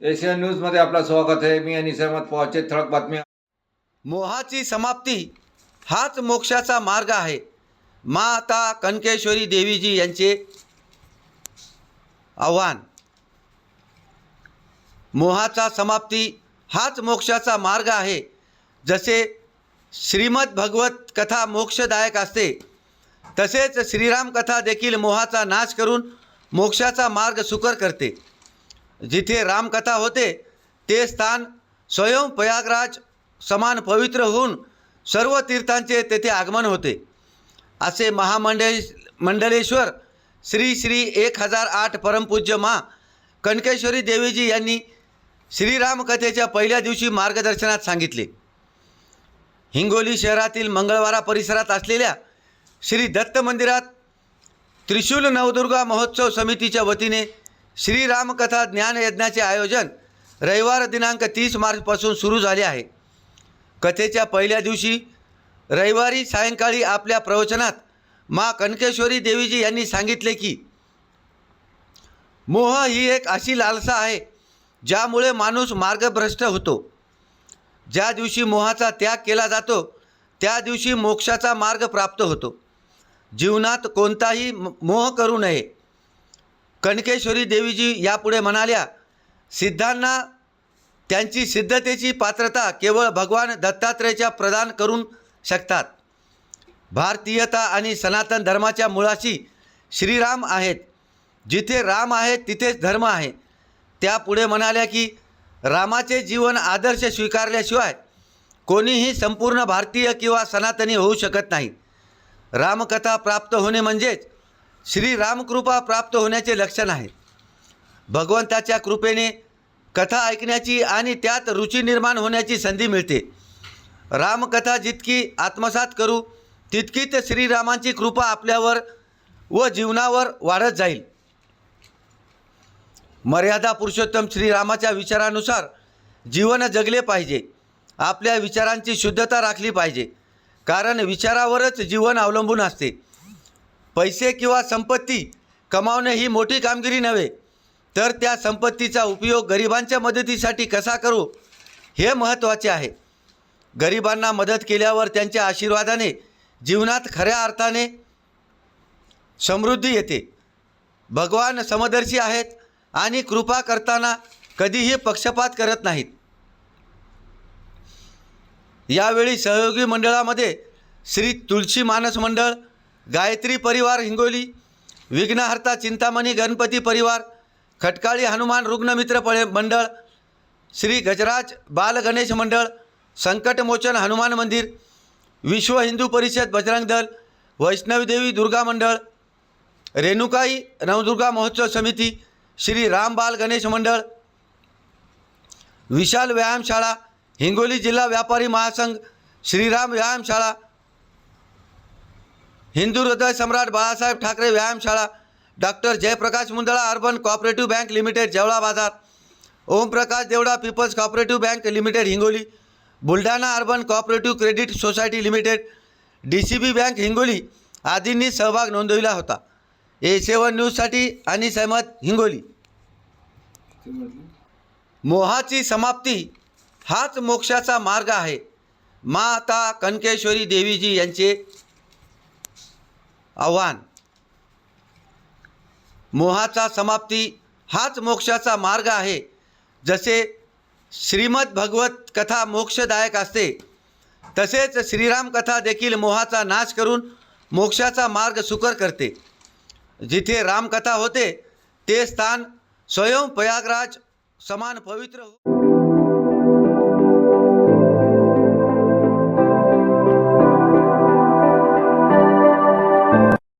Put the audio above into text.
Asian न्यूजमध्ये आपलं स्वागत आहे. मी आणि सहमत पवारचे ठळक बातम्या मोहाची समाप्ती हाच मोक्षाचा मार्ग आहे. माता कनकेश्वरी देवीजी यांचे आव्हान. मोहाचा समाप्ती हाच मोक्षाचा मार्ग आहे. जसे श्रीमद भगवत कथा मोक्षदायक असते तसेच श्रीराम कथा देखील मोहाचा नाश करून मोक्षाचा मार्ग सुकर करते. जिथे रामकथा होते ते स्थान स्वयं प्रयागराज समान पवित्र होऊन सर्व तीर्थांचे तेथे आगमन होते. असे महामंडळे मंडलेश्वर श्री श्री एक हजार आठ परमपूज्य मा कनकेश्वरी देवीजी यांनी श्रीरामकथेच्या पहिल्या दिवशी मार्गदर्शनात सांगितले. हिंगोली शहरातील मंगळवारा परिसरात असलेल्या श्री दत्त मंदिरात त्रिशूल नवदुर्गा महोत्सव समितीच्या वतीने श्रीरामकथा ज्ञानयज्ञाचे आयोजन रविवार दिनांक तीस मार्चपासून सुरू झाले आहे. कथेच्या पहिल्या दिवशी रविवारी सायंकाळी आपल्या प्रवचनात मा कनकेश्वरी देवीजी यांनी सांगितले की मोह ही एक अशी लालसा आहे ज्यामुळे माणूस मार्गभ्रष्ट होतो. ज्या दिवशी मोहाचा त्याग केला जातो त्या दिवशी मोक्षाचा मार्ग प्राप्त होतो. जीवनात कोणताही मोह करू नये. कनकेश्वरी देवीजी यापुढे म्हणाल्या सिद्धांना त्यांची सिद्धतेची पात्रता केवळ भगवान दत्तात्रेयच्या प्रदान करून शकतात. भारतीयता आणि सनातन धर्माच्या मुळाशी श्रीराम आहेत. जिथे राम आहे तिथेच धर्म आहे. त्या पुढे म्हणाल्या की रामाचे जीवन आदर्श स्वीकारल्याशिवाय कोणीही संपूर्ण भारतीय किंवा सनातनी होऊ शकत नाही. रामकथा प्राप्त होणे म्हणजेच श्री रामकृपा प्राप्त होण्याचे लक्षण आहे. भगवंताच्या कृपेने कथा ऐकण्याची आणि त्यात रुची निर्माण होण्याची संधी मिळते. रामकथा जितकी आत्मसात करू तितकीच श्रीरामांची कृपा आपल्यावर व जीवनावर वाढत जाईल. मर्यादा पुरुषोत्तम श्रीरामाच्या विचारानुसार जीवन जगले पाहिजे. आपल्या विचारांची शुद्धता राखली पाहिजे. कारण विचारावरच जीवन अवलंबून असते. पैसे किंवा संपत्ती कमावणे ही मोठी कामगिरी नव्हे. तर त्या संपत्तीचा उपयोग गरिबांच्या मदतीसाठी कसा करू हे महत्त्वाचे आहे. गरिबांना मदत केल्यावर त्यांच्या आशीर्वादाने जीवनात खऱ्या अर्थाने समृद्धी येते. भगवान समदर्शी आहेत आणि कृपा करताना कधीही पक्षपात करत नाहीत. यावेळी सहयोगी मंडळामध्ये श्री तुळशी मानस मंडळ गायत्री परिवार हिंगोली विघ्नहर्ता चिंतामणी गणपती परिवार खटकाळी हनुमान रुग्णमित्र पळे मंडळ श्री गजराज बाल गणेश मंडळ संकटमोचन हनुमान मंदिर विश्व हिंदू परिषद बजरंग दल वैष्णवदेवी दुर्गा मंडळ रेणुकाई नवदुर्गा महोत्सव समिती श्री रामबाल गणेश मंडळ विशाल व्यायामशाळा हिंगोली जिल्हा व्यापारी महासंघ श्रीराम व्यायामशाळा हिंदू हृदय सम्राट बाळासाहेब ठाकरे व्यायामशाळा doctor Jayprakash Mundala urban cooperative bank limited Jawala Bazar. Omprakash Devda people's cooperative bank limited Hingoli. Buldhana urban cooperative credit society limited D C B bank Hingoli. आदींनी सहभाग नोंदविला होता. ए सेवन न्यूजसाठी आणि सहमत हिंगोली. मोहाची समाप्ती हाच मोक्षाचा मार्ग आहे. माता कनकेश्वरी देवीजी यांचे आव्हान. मोहाचा समाप्ती हाच मोक्षाचा मार्ग आहे. जसे श्रीमद भगवत कथा मोक्षदायक असते तसेच श्रीराम कथा देखील मोहाचा नाश करून मोक्षाचा मार्ग सुकर करते. जिथे रामकथा होते ते स्थान स्वयं प्रयागराज समान पवित्र हो